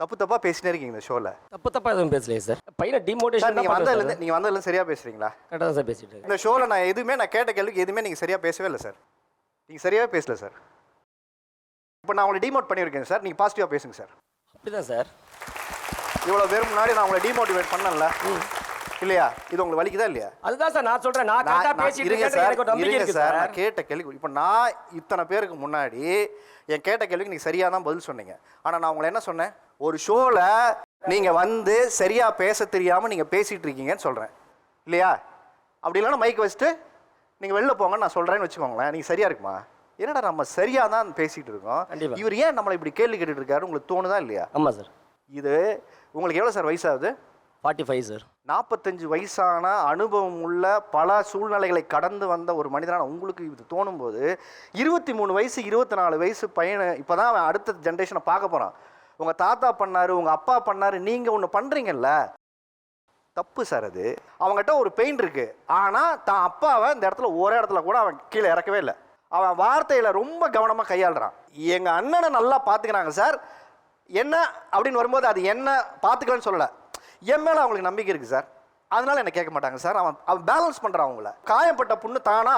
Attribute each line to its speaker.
Speaker 1: தப்பு தப்பாக பேசினே இருக்கீங்க இந்த ஷோவில்
Speaker 2: தப்பு தப்பா எதுவும் பேசலையே சார். பையனை டிமோட்டிவேஷன்
Speaker 1: நீங்கள் வந்ததுலேருந்து நீங்கள் வந்ததுலேருந்து சரியாக பேசுகிறீங்களா
Speaker 2: கரெக்டாக தான் சார் பேசிட்டு
Speaker 1: இந்த ஷோவில் நான் எதுவுமே நான் கேட்ட கேள்விக்கு எதுவுமே நீங்கள் சரியாக பேசவே இல்லை சார். நீங்கள் சரியாகவே பேசல சார். இப்போ நான் உங்களை டிமோட் பண்ணியிருக்கேன் சார். நீங்கள் பாசிட்டிவாக பேசுங்க சார்.
Speaker 2: அப்படிதான் சார்.
Speaker 1: இவ்வளோ பேர் முன்னாடி நான் உங்களை டிமோட்டிவேட் பண்ணல இல்லையா? இது உங்களுக்கு வலிக்குதா இல்லையா?
Speaker 2: அதுதான் சார் நான் சொல்றேன். நான்
Speaker 1: நான்
Speaker 2: பேசிட்டு இருக்கேன்
Speaker 1: சார் இருங்க நான் கேட்ட கேள்வி இப்போ நான் இத்தனை பேருக்கு முன்னாடி என் கேட்ட கேள்விக்கு நீங்கள் சரியாக தான் பதில் சொன்னீங்க. ஆனால் நான் உங்களை என்ன சொன்னேன்? ஒரு ஷோவில் நீங்கள் வந்து சரியாக பேச தெரியாமல் நீங்கள் பேசிகிட்டு இருக்கீங்கன்னு சொல்கிறேன் இல்லையா? அப்படி இல்லைன்னா மைக் வச்சுட்டு நீங்கள் வெளில போங்கன்னு நான் சொல்கிறேன்னு வச்சுக்கோங்களேன். நீங்கள் சரியாக இருக்குமா? என்னடா நம்ம சரியாக தான் பேசிகிட்டு இருக்கோம். இவர் ஏன் நம்மளை இப்படி கேள்வி கேட்டுட்டு இருக்காரு உங்களுக்கு தோணுதா இல்லையா?
Speaker 2: ஆமாம் சார்
Speaker 1: இது உங்களுக்கு எவ்வளோ சார் வயசாகுது?
Speaker 2: ஃபார்ட்டி ஃபைவ் சார்
Speaker 1: நாற்பத்தஞ்சு வயசான அனுபவம் உள்ள பல சூழ்நிலைகளை கடந்து வந்த ஒரு மனிதனான உங்களுக்கு இது தோணும்போது இருபத்தி மூணு வயசு இருபத்தி நாலு வயசு பையனை இப்போ தான் அடுத்த ஜென்ரேஷனை பார்க்க போகிறான் உங்கள் தாத்தா பண்ணாரு உங்கள் அப்பா பண்ணார் நீங்கள் ஒன்று பண்ணுறீங்கல்ல தப்பு சார் அது. அவங்ககிட்ட ஒரு பெயின் இருக்குது ஆனால் தான் அப்பாவை இந்த இடத்துல ஒரு இடத்துல கூட அவன் கீழே இறக்கவே இல்லை. அவன் வார்த்தையில் ரொம்ப கவனமாக கையாளுறான். எங்கள் அண்ணனை நல்லா பார்த்துக்கிறாங்க சார். என்ன அப்படின்னு வரும்போது அது என்ன பார்த்துக்கலன்னு சொல்லலை. என் மேலே அவங்களுக்கு நம்பிக்கை இருக்குது சார். அதனால என்ன கேட்க மாட்டாங்க சார். அவன் அவன் பேலன்ஸ் பண்ணுறான் அவங்கள. காயப்பட்ட புண்ணு தானா